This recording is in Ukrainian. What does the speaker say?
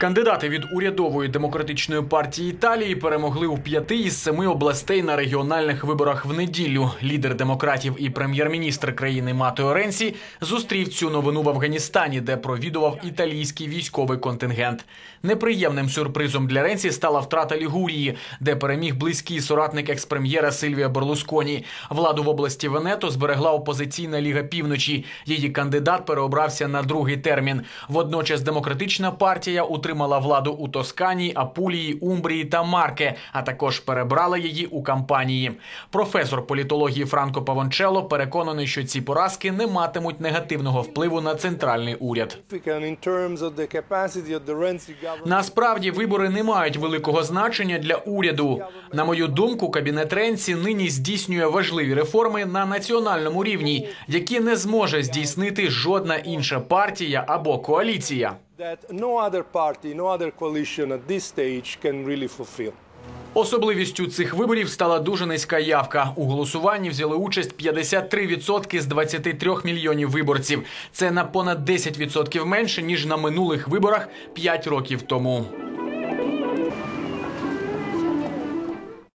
Кандидати від урядової демократичної партії Італії перемогли у п'яти із семи областей на регіональних виборах в неділю. Лідер демократів і прем'єр-міністр країни Матео Ренсі зустрів цю новину в Афганістані, де провідував італійський військовий контингент. Неприємним сюрпризом для Ренсі стала втрата Лігурії, де переміг близький соратник експрем'єра Сильвія Берлусконі. Владу в області Венето зберегла опозиційна ліга півночі. Її кандидат переобрався на другий термін. Водночас демократична партія утримала владу у Тоскані, Апулії, Умбрії та Марке, а також перебрала її у кампанії. Професор політології Франко Павончело переконаний, що ці поразки не матимуть негативного впливу на центральний уряд. Насправді вибори не мають великого значення для уряду. На мою думку, кабінет Ренці нині здійснює важливі реформи на національному рівні, які не зможе здійснити жодна інша партія або коаліція. Особливістю цих виборів стала дуже низька явка. У голосуванні взяли участь 53% з 23 мільйонів виборців. Це на понад 10% менше ніж на минулих виборах 5 років тому.